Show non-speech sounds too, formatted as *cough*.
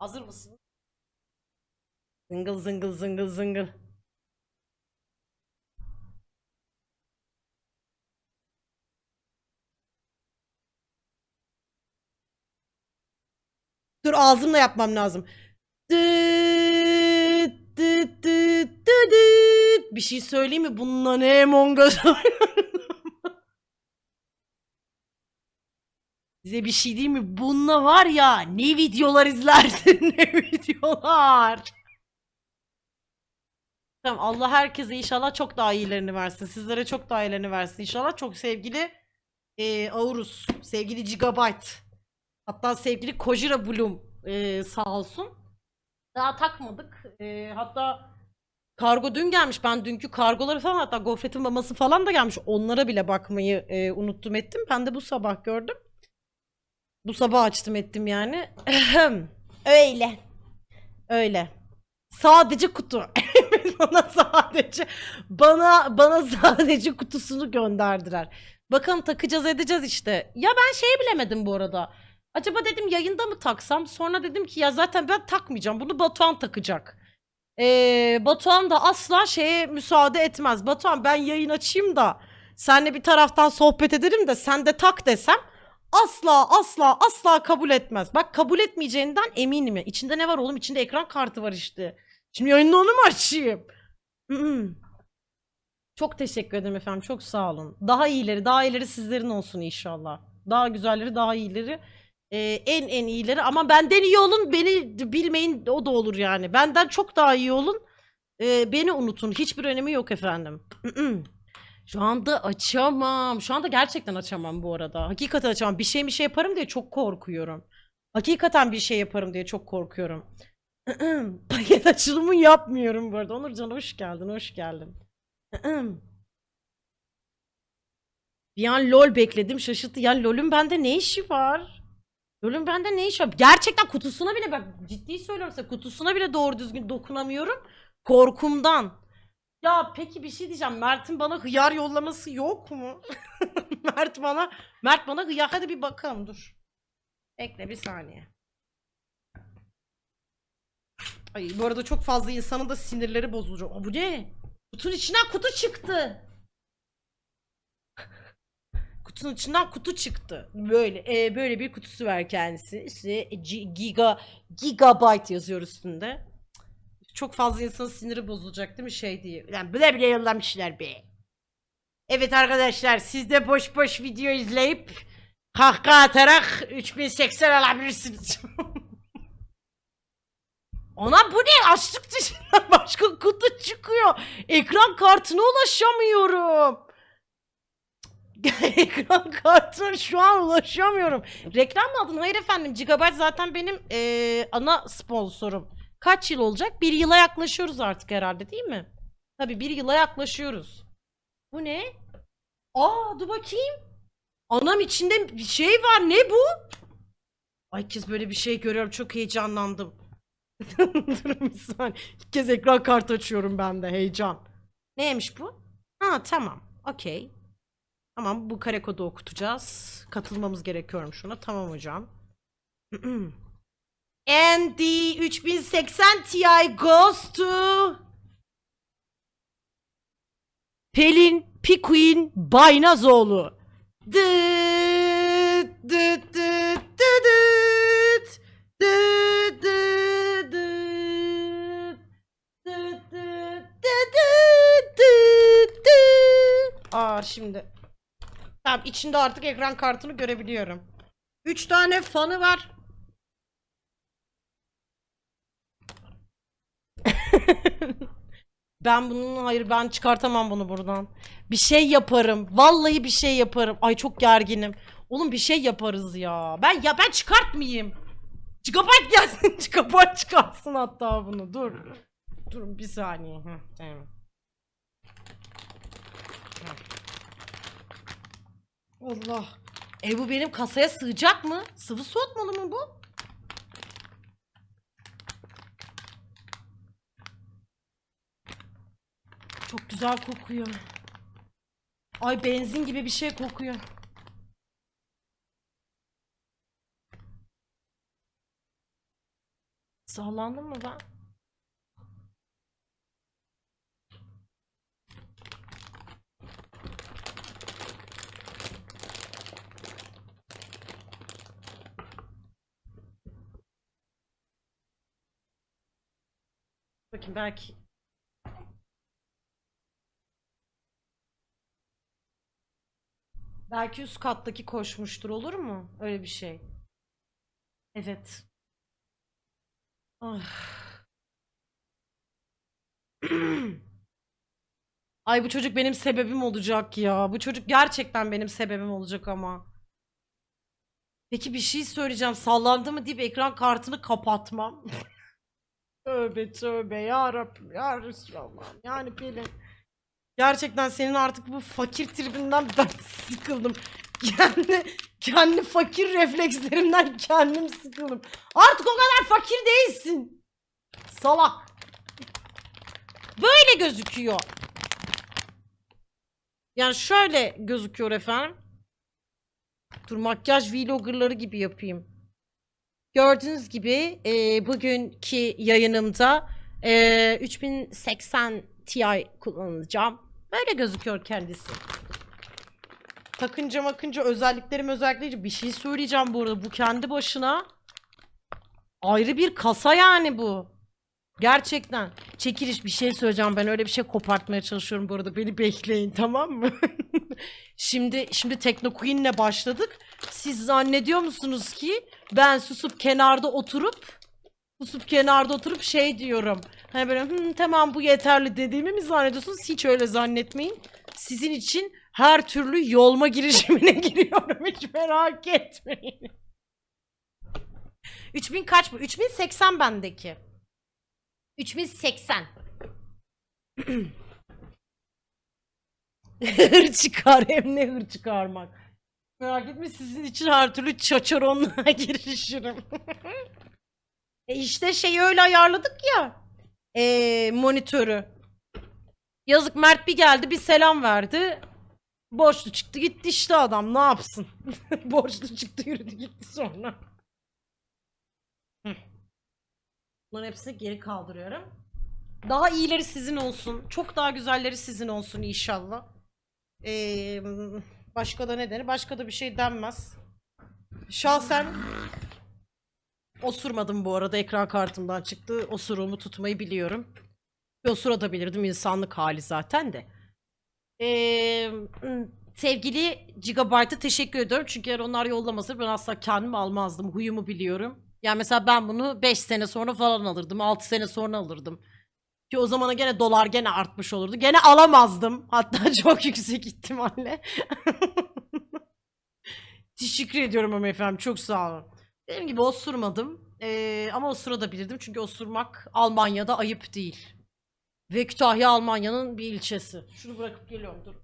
Hazır mısın? Zıngıl zıngıl zıngıl zıngıl. Dur ağzımla yapmam lazım. Bir şey söyleyeyim mi? Bununla ne Among Us Size bir şey diyeyim mi? Bununla var ya ne videolar izlersin *laughs* ne videolar. Tamam Allah herkese inşallah çok daha iyilerini versin. Sizlere çok daha iyilerini versin. İnşallah çok sevgili e, Aurus, sevgili Gigabyte. Hatta sevgili Kojira Bloom e, sağ olsun. Daha takmadık. E, hatta kargo dün gelmiş. Ben dünkü kargoları falan hatta gofretin maması falan da gelmiş. Onlara bile bakmayı e, unuttum ettim. Ben de bu sabah gördüm. Bu sabah açtım ettim yani. *clears throat* Öyle. Öyle. Sadece kutu. *laughs* bana sadece bana bana *laughs* sadece kutusunu gönderdiler. Bakalım takacağız edeceğiz işte. Ya ben şey bilemedim bu arada. Acaba dedim yayında mı taksam? Sonra dedim ki ya zaten ben takmayacağım. Bunu Batuhan takacak. Ee, Batuhan da asla şeye müsaade etmez. Batuhan ben yayın açayım da senle bir taraftan sohbet edelim de sen de tak desem asla asla asla kabul etmez. Bak kabul etmeyeceğinden eminim ya. İçinde ne var oğlum? İçinde ekran kartı var işte. Şimdi yayında onu mu açayım? Çok teşekkür ederim efendim. Çok sağ olun. Daha iyileri, daha iyileri sizlerin olsun inşallah. Daha güzelleri, daha iyileri. Ee, en en iyileri ama benden iyi olun beni bilmeyin o da olur yani. Benden çok daha iyi olun. Ee, beni unutun. Hiçbir önemi yok efendim. Şu anda açamam. Şu anda gerçekten açamam bu arada. Hakikaten açamam. Bir şey bir şey yaparım diye çok korkuyorum. Hakikaten bir şey yaparım diye çok korkuyorum. *clears throat* Paket açılımı yapmıyorum bu arada. Onurcan hoş geldin, hoş geldin. *clears throat* Bir an LOL bekledim şaşırttı. Ya LOL'ün bende ne işi var? LOL'ün bende ne işi var? Gerçekten kutusuna bile bak ciddi söylüyorum size kutusuna bile doğru düzgün dokunamıyorum. Korkumdan. Ya peki bir şey diyeceğim. Mert'in bana hıyar yollaması yok mu? *laughs* Mert bana Mert bana hıyar hadi bir bakalım dur. Bekle bir saniye. Ay bu arada çok fazla insanın da sinirleri bozulacak. Aa, bu ne? Kutunun içinden kutu çıktı. *laughs* Kutunun içinden kutu çıktı. Böyle e, böyle bir kutusu var kendisi. İşte G- giga gigabyte yazıyor üstünde. Çok fazla insanın siniri bozulacak değil mi şey diye. Yani bile bile yollamışlar be. Evet arkadaşlar siz de boş boş video izleyip kahkaha atarak 3080 alabilirsiniz. *laughs* Ana bu ne? Açlık dışında *laughs* başka kutu çıkıyor. Ekran kartına ulaşamıyorum. *laughs* Ekran kartına şu an ulaşamıyorum. Reklam mı aldın? Hayır efendim. Gigabyte zaten benim eee, ana sponsorum. Kaç yıl olacak? Bir yıla yaklaşıyoruz artık herhalde değil mi? Tabii bir yıla yaklaşıyoruz. Bu ne? Aa dur bakayım. Anam içinde bir şey var. Ne bu? Ay kez böyle bir şey görüyorum. Çok heyecanlandım. *laughs* Durun bir saniye. İlk kez ekran kartı açıyorum ben de heyecan. Neymiş bu? Ha tamam. Okey. Tamam bu kare kodu okutacağız. Katılmamız gerekiyormuş şuna. Tamam hocam. *clears throat* And the 3080 Ti goes to Pelin Pikuin Baynazoğlu. Dıt dıt dıt dıt dıt. Dıt dıt dıt. Dıt. Aa şimdi. Tamam içinde artık ekran kartını görebiliyorum. 3 tane fanı var. Ben bunun hayır ben çıkartamam bunu buradan. Bir şey yaparım. Vallahi bir şey yaparım. Ay çok gerginim. Oğlum bir şey yaparız ya. Ben ya ben çıkartmayayım. Gigabyte gelsin. *laughs* Gigabyte çıkarsın hatta bunu. Dur. Durun bir saniye. Hı, tamam. Allah. E bu benim kasaya sığacak mı? Sıvı soğutmalı mı bu? Çok güzel kokuyor. Ay benzin gibi bir şey kokuyor. Sallandım mı ben? Bakayım belki Belki üst kattaki koşmuştur olur mu? Öyle bir şey. Evet. Ah. *clears throat* Ay bu çocuk benim sebebim olacak ya. Bu çocuk gerçekten benim sebebim olacak ama. Peki bir şey söyleyeceğim. Sallandı mı deyip ekran kartını kapatmam. *laughs* tövbe tövbe ya Rabbim ya Resulallah. Yani Pelin. Gerçekten senin artık bu fakir tribinden ben sıkıldım. Kendi, kendi fakir reflekslerimden kendim sıkıldım. Artık o kadar fakir değilsin. Salak. Böyle gözüküyor. Yani şöyle gözüküyor efendim. Dur makyaj vloggerları gibi yapayım. Gördüğünüz gibi e, bugünkü yayınımda e, 3080 Ti kullanacağım. Böyle gözüküyor kendisi. Takınca makınca özelliklerim özellikleri bir şey söyleyeceğim bu arada. Bu kendi başına ayrı bir kasa yani bu. Gerçekten. Çekiliş bir şey söyleyeceğim. Ben öyle bir şey kopartmaya çalışıyorum bu arada. Beni bekleyin tamam mı? *laughs* şimdi şimdi Tekno Queen'le başladık. Siz zannediyor musunuz ki ben susup kenarda oturup susup kenarda oturup şey diyorum. Hani böyle "Hı, tamam bu yeterli dediğimi mi zannediyorsunuz? Hiç öyle zannetmeyin. Sizin için her türlü yolma girişimine *laughs* giriyorum. Hiç merak etmeyin. 3000 kaç bu? 3080 bendeki. 3080. *clears throat* hır çıkar hem ne hır çıkarmak. Merak etme sizin için her türlü çaçaronluğa *laughs* girişirim. *laughs* e işte şeyi öyle ayarladık ya. E, monitörü. Yazık Mert bir geldi bir selam verdi. Borçlu çıktı gitti işte adam ne yapsın. *laughs* Borçlu çıktı yürüdü gitti sonra. Bunların hepsini geri kaldırıyorum. Daha iyileri sizin olsun. Çok daha güzelleri sizin olsun inşallah. Ee, başka da ne denir? Başka da bir şey denmez. Şahsen osurmadım bu arada. Ekran kartımdan çıktı. Osuruğumu tutmayı biliyorum. Ve osurabilirdim. insanlık hali zaten de. Ee, sevgili Gigabyte'a teşekkür ediyorum. Çünkü eğer onlar yollamasa ben asla kendim almazdım. Huyumu biliyorum. Yani mesela ben bunu 5 sene sonra falan alırdım. 6 sene sonra alırdım. Ki o zamana gene dolar gene artmış olurdu. Gene alamazdım. Hatta *laughs* çok yüksek ihtimalle. *laughs* Teşekkür ediyorum ama efendim. Çok sağ olun. Dediğim gibi osurmadım. Ee, ama osurabilirdim çünkü osurmak Almanya'da ayıp değil. Ve Kütahya Almanya'nın bir ilçesi. Şunu bırakıp geliyorum dur.